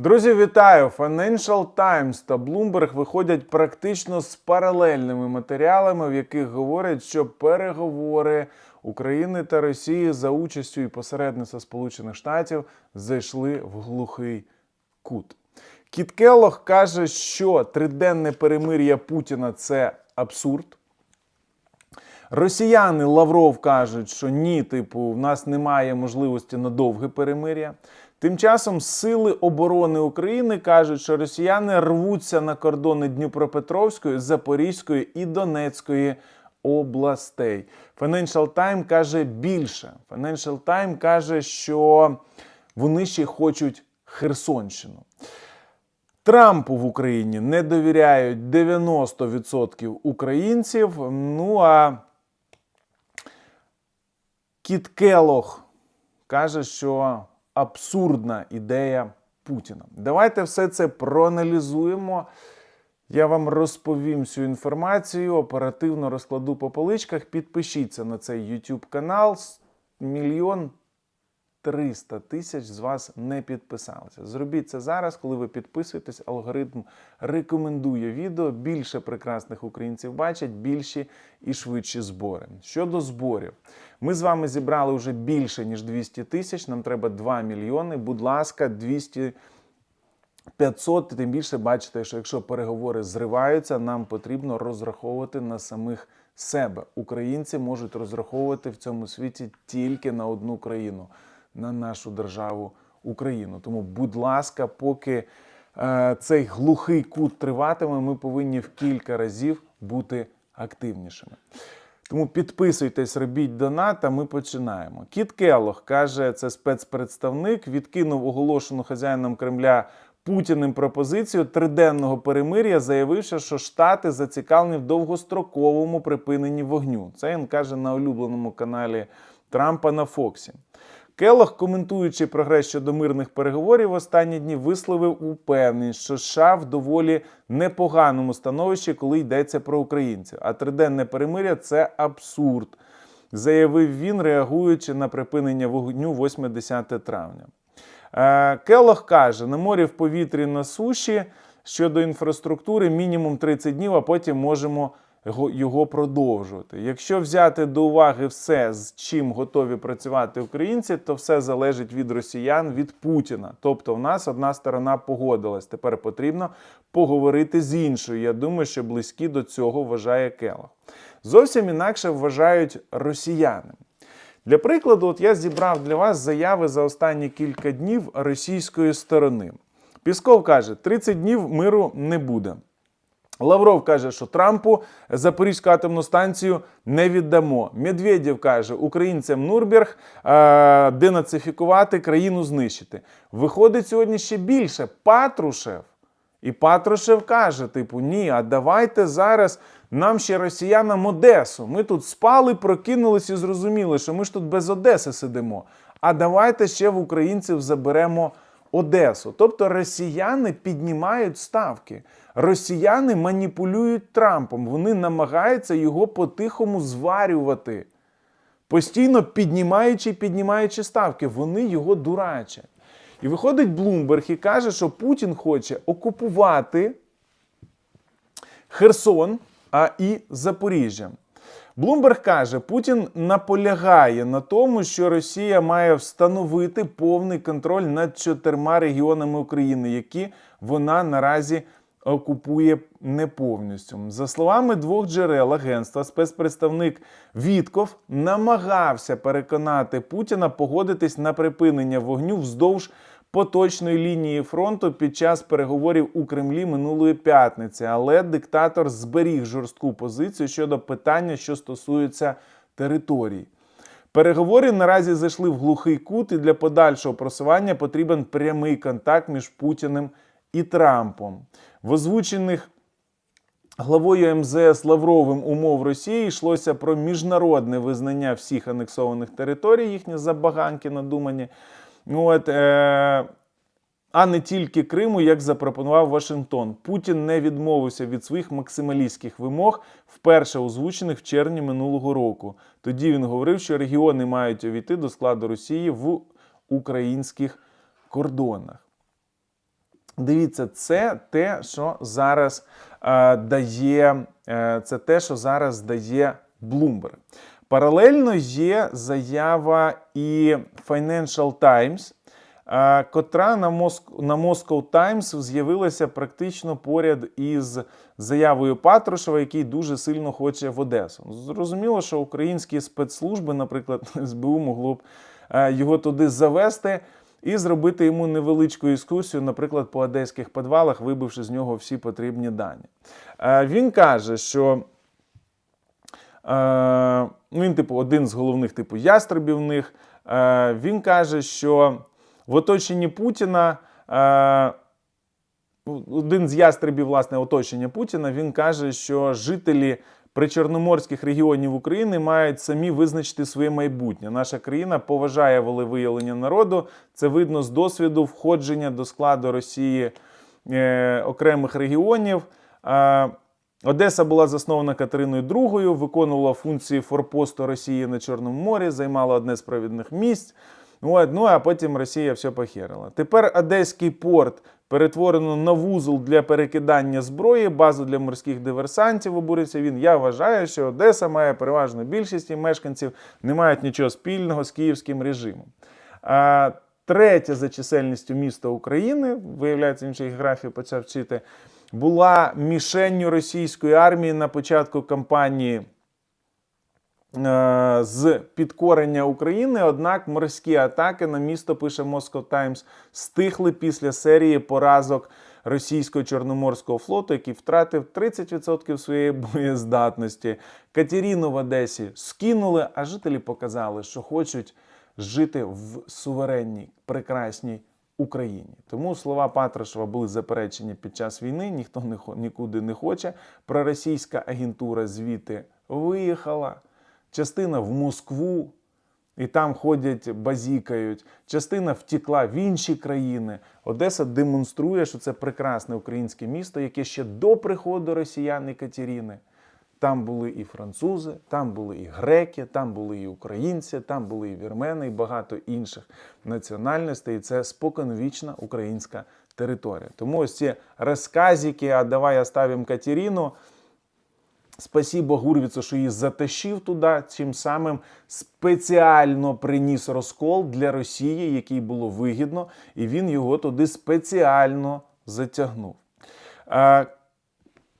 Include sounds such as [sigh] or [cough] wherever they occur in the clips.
Друзі, вітаю! Financial Times та Bloomberg виходять практично з паралельними матеріалами, в яких говорять, що переговори України та Росії за участю і посередництва Сполучених Штатів зайшли в глухий кут. Кіт Келлог каже, що триденне перемир'я Путіна це абсурд. Росіяни Лавров кажуть, що ні, типу, в нас немає можливості на довге перемир'я. Тим часом Сили оборони України кажуть, що росіяни рвуться на кордони Дніпропетровської, Запорізької і Донецької областей. Financial Times каже більше. Financial Times каже, що вони ще хочуть Херсонщину. Трампу в Україні не довіряють 90% українців. Ну а Кіт Келох каже, що абсурдна ідея Путіна. Давайте все це проаналізуємо. Я вам розповім всю інформацію, оперативно розкладу по поличках. Підпишіться на цей YouTube канал. Мільйон 300 тисяч з вас не підписалися. Зробіть це зараз, коли ви підписуєтесь. Алгоритм рекомендує відео. Більше прекрасних українців бачать, більші і швидші збори. Щодо зборів, ми з вами зібрали вже більше ніж 200 тисяч. Нам треба 2 мільйони. Будь ласка, 200 500, тим більше бачите, що якщо переговори зриваються, нам потрібно розраховувати на самих себе. Українці можуть розраховувати в цьому світі тільки на одну країну, на нашу державу Україну. Тому, будь ласка, поки е, цей глухий кут триватиме, ми повинні в кілька разів бути активнішими. Тому підписуйтесь, робіть донат, а ми починаємо. Кіт Келлог каже, це спецпредставник, відкинув оголошену хазяїном Кремля Путіним пропозицію триденного перемир'я, заявивши, що Штати зацікавлені в довгостроковому припиненні вогню. Це він каже на улюбленому каналі Трампа на Фоксі. Келлог, коментуючи прогрес щодо мирних переговорів в останні дні, висловив упевненість, що США в доволі непоганому становищі, коли йдеться про українців. А триденне перемир'я це абсурд, заявив він, реагуючи на припинення вогню 8-10 травня. Е, Келлог каже: на морі, в повітрі, на суші щодо інфраструктури мінімум 30 днів, а потім можемо його- продовжувати. Якщо взяти до уваги все, з чим готові працювати українці, то все залежить від росіян, від Путіна. Тобто, в нас одна сторона погодилась. Тепер потрібно поговорити з іншою. Я думаю, що близькі до цього вважає Келлог. Зовсім інакше вважають росіяни. Для прикладу, от я зібрав для вас заяви за останні кілька днів російської сторони. Пісков каже, 30 днів миру не буде. Лавров каже, що Трампу Запорізьку атомну станцію не віддамо. Медведєв каже, українцям Нурберг е, денацифікувати, країну знищити. Виходить сьогодні ще більше. Патрушев. І Патрушев каже: типу, ні, а давайте зараз нам ще росіянам Одесу. Ми тут спали, прокинулись і зрозуміли, що ми ж тут без Одеси сидимо. А давайте ще в українців заберемо Одесу. Тобто росіяни піднімають ставки. Росіяни маніпулюють Трампом. Вони намагаються його по-тихому зварювати. Постійно піднімаючи і піднімаючи ставки. Вони його дурачать. І виходить Блумберг і каже, що Путін хоче окупувати Херсон а і Запоріжжя. Блумберг каже, Путін наполягає на тому, що Росія має встановити повний контроль над чотирма регіонами України, які вона наразі окупує не повністю. За словами двох джерел агентства, спецпредставник Вітков намагався переконати Путіна погодитись на припинення вогню вздовж поточної лінії фронту під час переговорів у Кремлі минулої п'ятниці, але диктатор зберіг жорстку позицію щодо питання, що стосується територій. Переговори наразі зайшли в глухий кут, і для подальшого просування потрібен прямий контакт між Путіним і Трампом. В озвучених главою МЗС Лавровим умов Росії йшлося про міжнародне визнання всіх анексованих територій, їхні забаганки надумані. Ну, От, е- а не тільки Криму, як запропонував Вашингтон. Путін не відмовився від своїх максималістських вимог, вперше озвучених в червні минулого року. Тоді він говорив, що регіони мають увійти до складу Росії в українських кордонах. Дивіться, це те, що зараз е, дає, е, це те, що зараз дає Bloomberg. Паралельно є заява і Financial Times, котра на, Moscow Times з'явилася практично поряд із заявою Патрушева, який дуже сильно хоче в Одесу. Зрозуміло, що українські спецслужби, наприклад, [laughs] СБУ, могло б е, його туди завести і зробити йому невеличку екскурсію, наприклад, по одеських підвалах, вибивши з нього всі потрібні дані. Е, Він каже, що він, типу, один з головних типу ястребів них. Е, Він каже, що в оточенні Путіна. е, один з ястребів власне оточення Путіна він каже, що жителі причорноморських регіонів України мають самі визначити своє майбутнє. Наша країна поважає волевиявлення народу. Це видно з досвіду входження до складу Росії е, окремих регіонів. Е, Одеса була заснована Катериною II, виконувала функції форпосту Росії на Чорному морі, займала одне з провідних місць. Ну а потім Росія все похерила. Тепер Одеський порт перетворено на вузол для перекидання зброї, базу для морських диверсантів. Обурився він. Я вважаю, що Одеса має переважну більшість її мешканців, не мають нічого спільного з київським режимом. А, третє за чисельністю місто України, виявляється, він ще географію почав вчити, була мішенню російської армії на початку кампанії. Е, з підкорення України, однак морські атаки на місто пише Moscow Times, стихли після серії поразок російського чорноморського флоту, який втратив 30% своєї [laughs] боєздатності. Катеріну в Одесі скинули, а жителі показали, що хочуть жити в суверенній прекрасній Україні. Тому слова Патрушева були заперечені під час війни. Ніхто не нікуди не хоче. Проросійська агентура звідти виїхала. Частина в Москву, і там ходять, базікають. Частина втекла в інші країни. Одеса демонструє, що це прекрасне українське місто, яке ще до приходу росіян і Катеріни. Там були і французи, там були і греки, там були і українці, там були і вірмени, і багато інших національностей. І це споконвічна українська територія. Тому ось ці розказики, а давай оставимо Катерину. Спасибо Гурвіцу, що її затащив туди, чим самим спеціально приніс розкол для Росії, який було вигідно, і він його туди спеціально затягнув.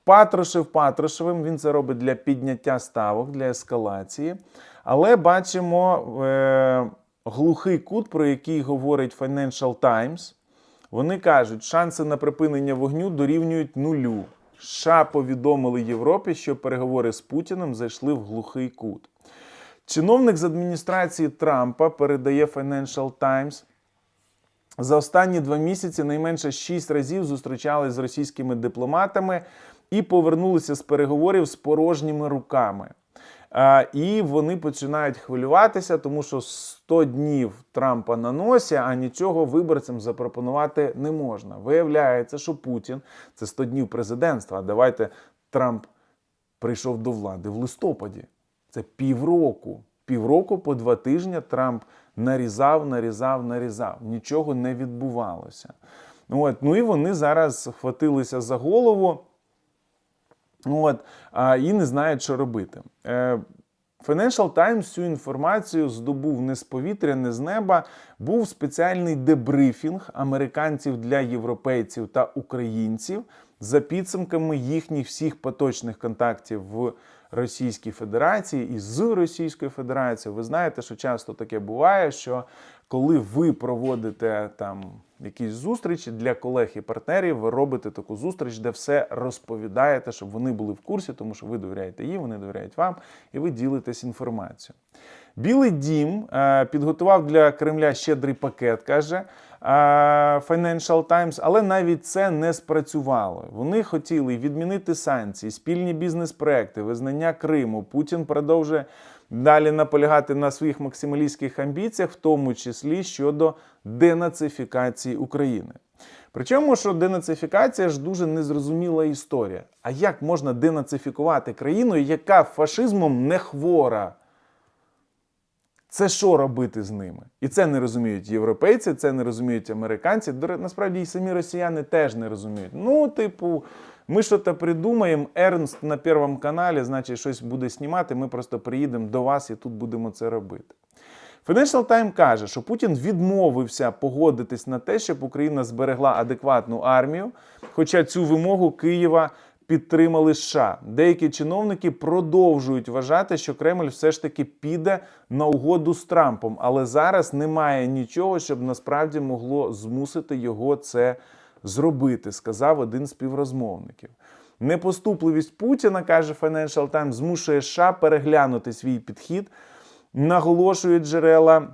Патрушев Патрушевим він це робить для підняття ставок, для ескалації. Але бачимо е, глухий кут, про який говорить Financial Times. Вони кажуть, шанси на припинення вогню дорівнюють нулю. США повідомили Європі, що переговори з Путіним зайшли в глухий кут. Чиновник з адміністрації Трампа передає Financial Times. За останні два місяці найменше шість разів зустрічались з російськими дипломатами і повернулися з переговорів з порожніми руками. І вони починають хвилюватися, тому що 100 днів Трампа на носі, а нічого виборцям запропонувати не можна. Виявляється, що Путін це 100 днів президентства. А давайте Трамп прийшов до влади в листопаді. Це півроку. Півроку по два тижні Трамп нарізав, нарізав, нарізав. Нічого не відбувалося. От. Ну і вони зараз схватилися за голову. От, а, і не знають, що робити. Е, Financial Times цю інформацію здобув не з повітря, не з неба. Був спеціальний дебрифінг американців для європейців та українців за підсумками їхніх всіх поточних контактів в Російській Федерації і з Російською Федерацією. Ви знаєте, що часто таке буває, що коли ви проводите там якісь зустрічі для колег і партнерів, ви робите таку зустріч, де все розповідаєте, щоб вони були в курсі, тому що ви довіряєте їм, вони довіряють вам, і ви ділитесь інформацією. Білий дім е, підготував для Кремля щедрий пакет, каже е, Financial Times, але навіть це не спрацювало. Вони хотіли відмінити санкції, спільні бізнес-проекти, визнання Криму. Путін продовжує далі наполягати на своїх максималістських амбіціях, в тому числі щодо денацифікації України. Причому, що денацифікація ж дуже незрозуміла історія. А як можна денацифікувати країну, яка фашизмом не хвора? Це що робити з ними? І це не розуміють європейці, це не розуміють американці. Насправді і самі росіяни теж не розуміють. Ну, типу, ми щось придумаємо, Ернст на Первому каналі, значить, щось буде знімати. Ми просто приїдемо до вас і тут будемо це робити. Financial Times каже, що Путін відмовився погодитись на те, щоб Україна зберегла адекватну армію, хоча цю вимогу Києва підтримали США. Деякі чиновники продовжують вважати, що Кремль все ж таки піде на угоду з Трампом, але зараз немає нічого, щоб насправді могло змусити його це зробити, сказав один з співрозмовників. Непоступливість Путіна, каже Financial Times, змушує США переглянути свій підхід, наголошують джерела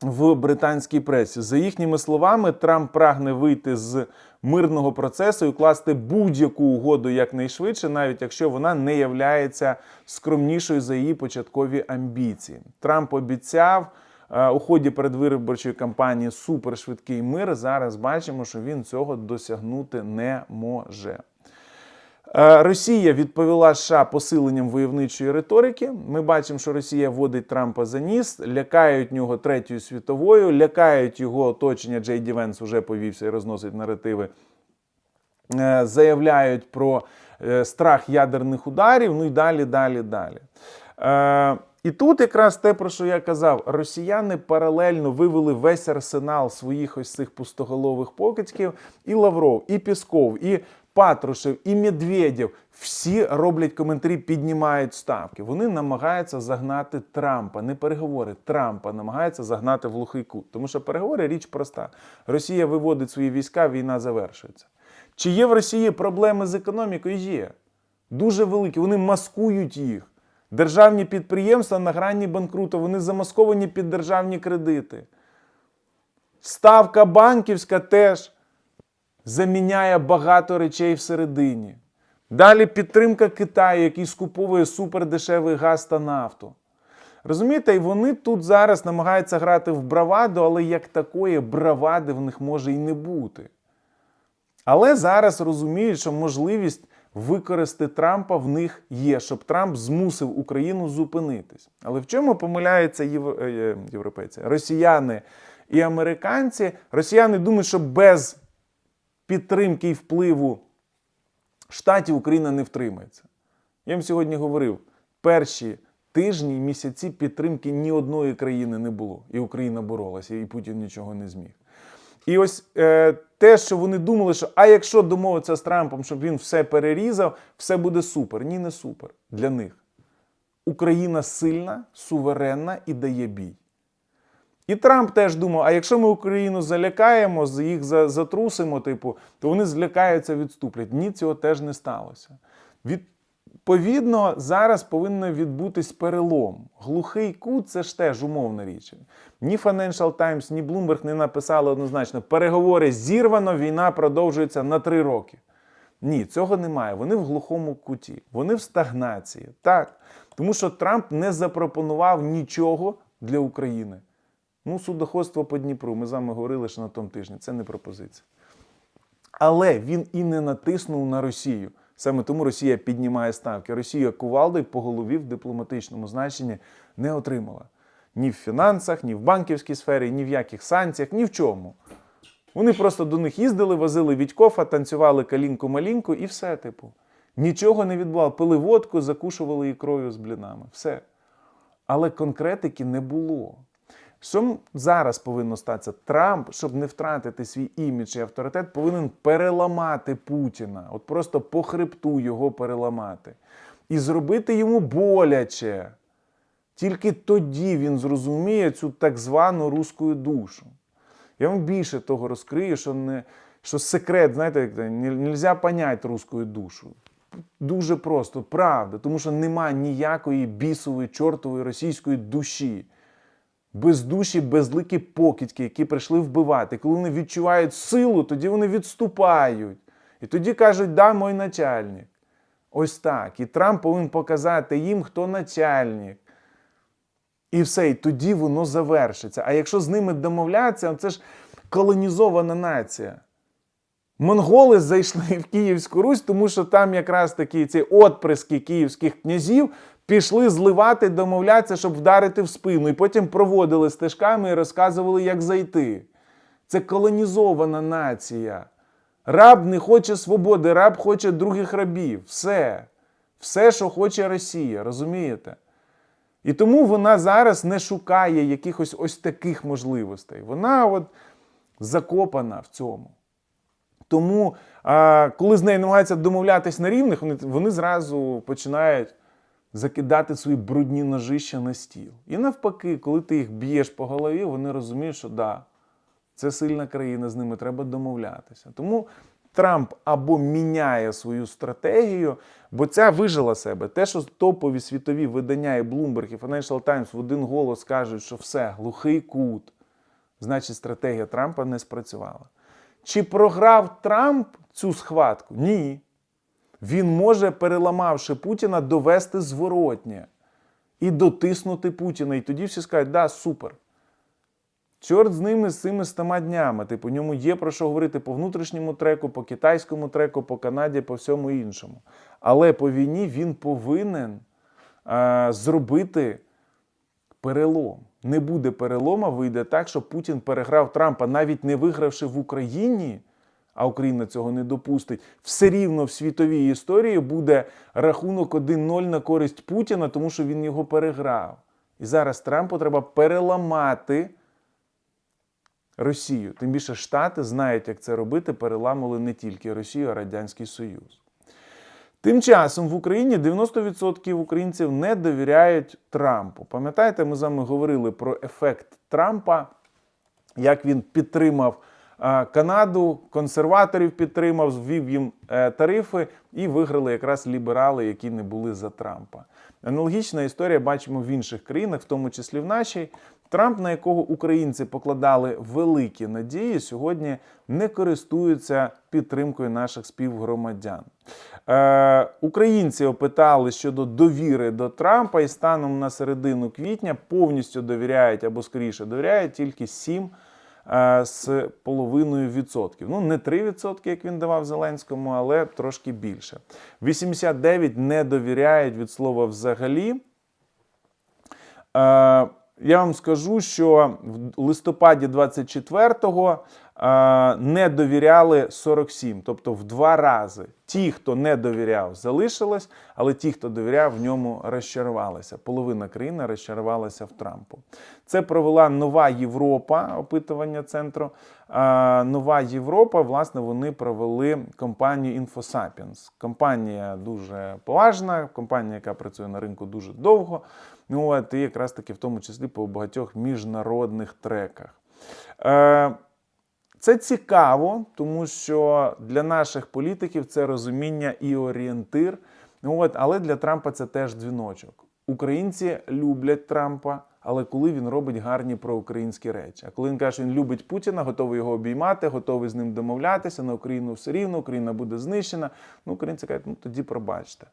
в британській пресі. За їхніми словами, Трамп прагне вийти з мирного процесу і укласти будь-яку угоду якнайшвидше, навіть якщо вона не являється скромнішою за її початкові амбіції. Трамп обіцяв. Е, У ході передвиборчої кампанії супершвидкий мир. Зараз бачимо, що він цього досягнути не може. Е, Росія відповіла США посиленням войовничої риторики. Ми бачимо, що Росія водить Трампа за ніс, лякають нього третьою світовою, лякають його оточення. Джей Ді Венс уже повівся і розносить наративи. Е, Заявляють про страх ядерних ударів. Ну і далі, далі, далі. І тут якраз те, про що я казав, росіяни паралельно вивели весь арсенал своїх ось цих пустоголових покидьків, і Лавров, і Пісков, і Патрушев, і Медведєв. Всі роблять коментарі, піднімають ставки. Вони намагаються загнати Трампа, не переговори. Трампа намагаються загнати в глухий кут. Тому що переговори річ проста. Росія виводить свої війська, війна завершується. Чи є в Росії проблеми з економікою? Є. Дуже великі. Вони маскують їх. Державні підприємства на грані банкруту, вони замасковані під державні кредити. Ставка банківська теж заміняє багато речей всередині. Далі підтримка Китаю, який скуповує супердешевий газ та нафту. Розумієте, і вони тут зараз намагаються грати в браваду, але як такої бравади в них може і не бути. Але зараз розуміють, що можливість використати Трампа в них є, щоб Трамп змусив Україну зупинитись. Але в чому помиляються єв- е, європейці? Росіяни і американці. Росіяни думають, що без підтримки і впливу штатів Україна не втримається. Я вам сьогодні говорив, перші тижні місяці підтримки ні одної країни не було. І Україна боролася, і Путін нічого не зміг. І ось е, те, що вони думали, що а якщо домовитися з Трампом, щоб він все перерізав, все буде супер. Ні, не супер для них. Україна сильна, суверенна і дає бій. І Трамп теж думав: а якщо ми Україну залякаємо, їх затрусимо, типу, то вони злякаються, відступлять. Ні, цього теж не сталося. Відповідно, зараз повинен відбутись перелом. Глухий кут це ж теж умовна річ. Ні Financial Times, ні Bloomberg не написали однозначно: переговори зірвано, війна продовжується на три роки. Ні, цього немає. Вони в глухому куті, вони в стагнації. Так. Тому що Трамп не запропонував нічого для України. Ну, судоходство по Дніпру. Ми з вами говорили ще на тому тижні. Це не пропозиція. Але він і не натиснув на Росію. Саме тому Росія піднімає ставки. Росія кувалдою по голові в дипломатичному значенні не отримала. Ні в фінансах, ні в банківській сфері, ні в яких санкціях, ні в чому. Вони просто до них їздили, возили Відькофа, танцювали калінку-малінку і все, типу. Нічого не відбувало. Пили водку, закушували ікрою з блінами. Все. Але конкретики не було. Що зараз повинно статися? Трамп, щоб не втратити свій імідж і авторитет, повинен переламати Путіна, от просто по хребту його переламати. І зробити йому боляче. Тільки тоді він зрозуміє цю так звану руську душу. Я вам більше того розкрию, що, не, що секрет, знаєте, не можна поняти руську душу. Дуже просто, правда, тому що нема ніякої бісової, чортової російської душі бездуші, безликі покидьки, які прийшли вбивати. Коли вони відчувають силу, тоді вони відступають. І тоді кажуть, да, мой начальник. Ось так. І Трамп повинен показати їм, хто начальник. І все, і тоді воно завершиться. А якщо з ними домовлятися, це ж колонізована нація. Монголи зайшли в Київську Русь, тому що там якраз такі ці отприски київських князів Пішли зливати, домовлятися, щоб вдарити в спину, і потім проводили стежками і розказували, як зайти. Це колонізована нація. Раб не хоче свободи, раб хоче других рабів. Все. Все, що хоче Росія, розумієте? І тому вона зараз не шукає якихось ось таких можливостей. Вона от закопана в цьому. Тому, коли з нею намагаються домовлятись на рівних, вони, вони зразу починають закидати свої брудні ножища на стіл. І навпаки, коли ти їх б'єш по голові, вони розуміють, що да, це сильна країна, з ними треба домовлятися. Тому Трамп або міняє свою стратегію, бо ця вижила себе. Те, що топові світові видання і Bloomberg, і Financial Times в один голос кажуть, що все, глухий кут, значить стратегія Трампа не спрацювала. Чи програв Трамп цю схватку? Ні. Він може, переламавши Путіна, довести зворотнє і дотиснути Путіна. І тоді всі скажуть, да, супер. Чорт з ними з цими 100 днями. Типу, ньому є про що говорити по внутрішньому треку, по китайському треку, по Канаді, по всьому іншому. Але по війні він повинен е, зробити перелом. Не буде перелома, вийде так, що Путін переграв Трампа, навіть не вигравши в Україні, а Україна цього не допустить. Все рівно в світовій історії буде рахунок 1-0 на користь Путіна, тому що він його переграв. І зараз Трампу треба переламати. Росію. Тим більше Штати знають, як це робити, переламали не тільки Росію, а Радянський Союз. Тим часом в Україні 90% українців не довіряють Трампу. Пам'ятаєте, ми з вами говорили про ефект Трампа, як він підтримав Канаду, консерваторів підтримав, звів їм е, тарифи і виграли якраз ліберали, які не були за Трампа. Аналогічна історія бачимо в інших країнах, в тому числі в нашій. Трамп, на якого українці покладали великі надії, сьогодні не користується підтримкою наших співгромадян. Е, українці опитали щодо довіри до Трампа, і станом на середину квітня повністю довіряють або скоріше довіряють тільки 7 е, з половиною відсотків. Ну, не 3%, як він давав Зеленському, але трошки більше. 89 не довіряють від слова взагалі. Я вам скажу, що в листопаді 24-го е, не довіряли 47, тобто в два рази. Ті, хто не довіряв, залишились, але ті, хто довіряв, в ньому розчарувалися. Половина країни розчарувалася в Трампу. Це провела нова Європа, опитування центру. Е, Нова Європа, власне, вони провели компанію InfoSapiens. Компанія дуже поважна, компанія, яка працює на ринку дуже довго. Ну, от, і якраз таки в тому числі по багатьох міжнародних треках. Е, Це цікаво, тому що для наших політиків це розуміння і орієнтир. Ну, от, але для Трампа це теж дзвіночок. Українці люблять Трампа, але коли він робить гарні проукраїнські речі. А коли він каже, що він любить Путіна, готовий його обіймати, готовий з ним домовлятися, на Україну все рівно, Україна буде знищена. Ну, українці кажуть, ну тоді пробачте.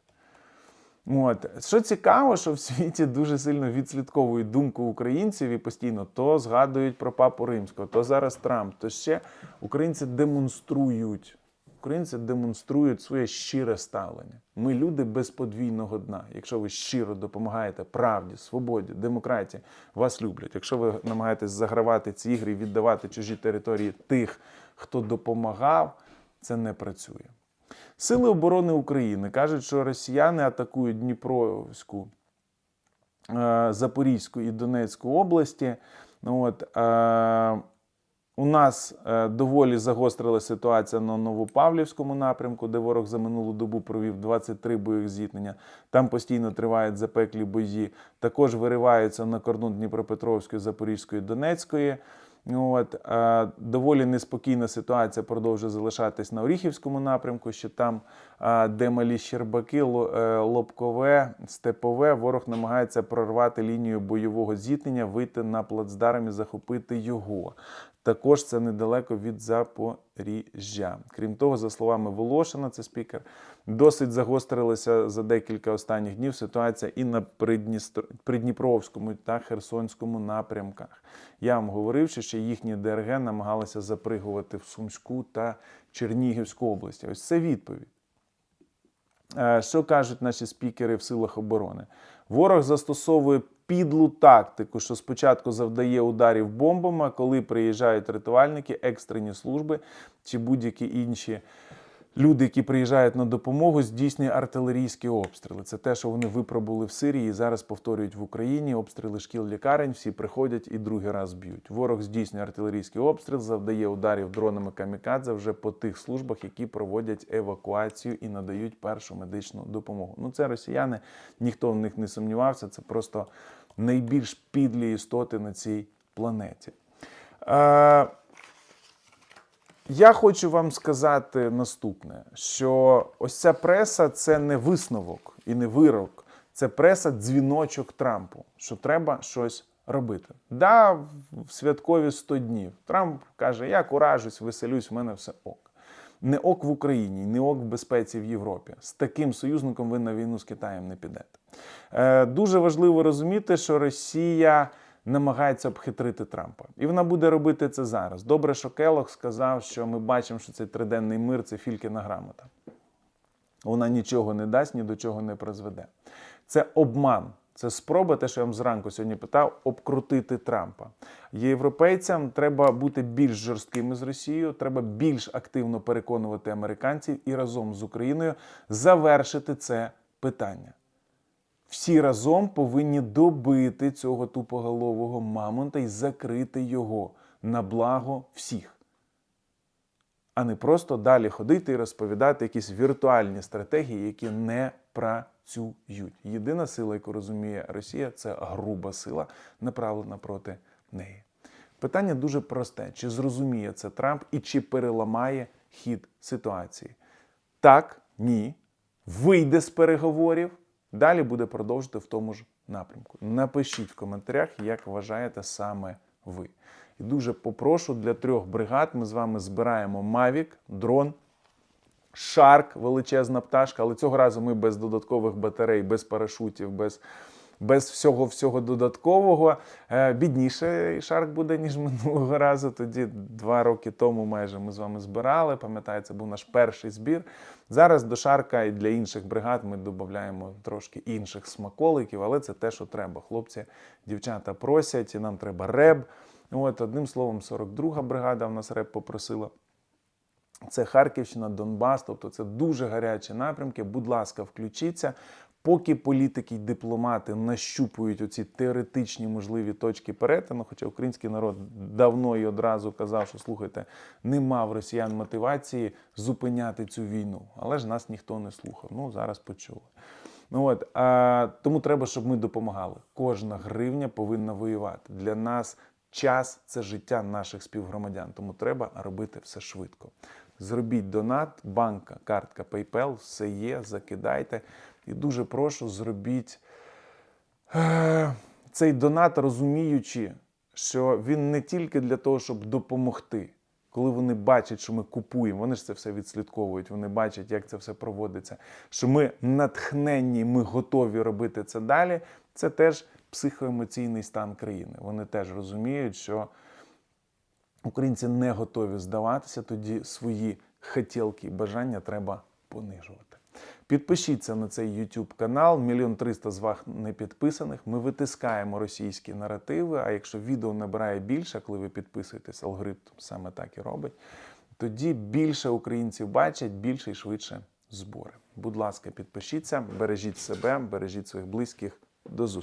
От. Що цікаво, що в світі дуже сильно відслідковують думку українців і постійно то згадують про папу римського, то зараз Трамп, то ще українці демонструють. Українці демонструють своє щире ставлення. Ми люди без подвійного дна. Якщо ви щиро допомагаєте правді, свободі, демократії, вас люблять. Якщо ви намагаєтесь загравати ці ігри і віддавати чужі території тих, хто допомагав, це не працює. Сили оборони України кажуть, що росіяни атакують Дніпровську, е, Запорізьку і Донецьку області. Ну, От, е, у нас е, доволі загострила ситуація на Новопавлівському напрямку, де ворог за минулу добу провів 23 бойових зіткнення. Там постійно тривають запеклі бої. Також вириваються на кордон Дніпропетровської, Запорізької, Донецької. От, доволі неспокійна ситуація продовжує залишатись на Оріхівському напрямку, що там, де малі Щербаки, е, Лобкове, Степове, ворог намагається прорвати лінію бойового зіткнення, вийти на плацдарм і захопити його. Також це недалеко від Запоріжжя. Крім того, за словами Волошина, це спікер, досить загострилася за декілька останніх днів ситуація і на Придністр... Придніпровському та Херсонському напрямках. Я вам говорив, що ще їхні ДРГ намагалися запригувати в Сумську та Чернігівську області. Ось це відповідь. Е, Що кажуть наші спікери в силах оборони? Ворог застосовує підлу тактику, що спочатку завдає ударів бомбами, коли приїжджають рятувальники, екстрені служби чи будь-які інші люди, які приїжджають на допомогу, здійснює артилерійські обстріли. Це те, що вони випробували в Сирії і зараз повторюють в Україні. Обстріли шкіл лікарень, всі приходять і другий раз б'ють. Ворог здійснює артилерійський обстріл, завдає ударів дронами камікадзе вже по тих службах, які проводять евакуацію і надають першу медичну допомогу. Ну це росіяни, ніхто в них не сумнівався. Це просто найбільш підлі істоти на цій планеті. Е, я хочу вам сказати наступне: що ось ця преса це не висновок і не вирок, це преса дзвіночок Трампу, що треба щось робити. Да, в святкові 100 днів. Трамп каже: я куражусь, веселюсь, в мене все ок. Не ок в Україні, не ок в безпеці в Європі. З таким союзником ви на війну з Китаєм не підете. Е, дуже важливо розуміти, що Росія намагається обхитрити Трампа. І вона буде робити це зараз. Добре, що Келох сказав, що ми бачимо, що цей триденний мир це фількіна грамота. Вона нічого не дасть, ні до чого не призведе. Це обман. Це спроба, те, що я вам зранку сьогодні питав, обкрутити Трампа. Європейцям треба бути більш жорсткими з Росією, треба більш активно переконувати американців і разом з Україною завершити це питання. Всі разом повинні добити цього тупоголового мамонта і закрити його на благо всіх, а не просто далі ходити і розповідати якісь віртуальні стратегії, які не працюють. Єдина сила, яку розуміє Росія, це груба сила, направлена проти неї. Питання дуже просте: чи зрозуміє це Трамп і чи переламає хід ситуації? Так, ні. Вийде з переговорів. Далі буде продовжувати в тому ж напрямку. Напишіть в коментарях, як вважаєте саме ви. І дуже попрошу для трьох бригад ми з вами збираємо Мавік, дрон, Шарк, величезна пташка, але цього разу ми без додаткових батарей, без парашутів, без, без всього всього додаткового. Е, Бідніше шарк буде, ніж минулого разу. Тоді два роки тому майже ми з вами збирали. Пам'ятаєте, це був наш перший збір. Зараз до шарка і для інших бригад ми додаємо трошки інших смаколиків, але це те, що треба. Хлопці, дівчата просять, і нам треба реб. От, одним словом, 42-га бригада в нас реб попросила. Це Харківщина, Донбас, тобто це дуже гарячі напрямки. Будь ласка, включіться. Поки політики й дипломати нащупують оці теоретичні можливі точки перетину, хоча український народ давно і одразу казав, що слухайте, нема в росіян мотивації зупиняти цю війну, але ж нас ніхто не слухав. Ну зараз почули. Ну от а, тому треба, щоб ми допомагали. Кожна гривня повинна воювати. Для нас час це життя наших співгромадян. Тому треба робити все швидко. Зробіть донат, банка, картка PayPal, все є, закидайте. І дуже прошу, зробіть е, цей донат, розуміючи, що він не тільки для того, щоб допомогти. Коли вони бачать, що ми купуємо, вони ж це все відслідковують, вони бачать, як це все проводиться. Що ми натхненні, ми готові робити це далі. Це теж психоемоційний стан країни. Вони теж розуміють, що українці не готові здаватися, тоді свої хотілки і бажання треба понижувати. Підпишіться на цей YouTube канал. Мільйон триста з вас не підписаних. Ми витискаємо російські наративи. А якщо відео набирає більше, коли ви підписуєтесь, алгоритм саме так і робить. Тоді більше українців бачать, більше і швидше збори. Будь ласка, підпишіться, бережіть себе, бережіть своїх близьких. До зустрічі.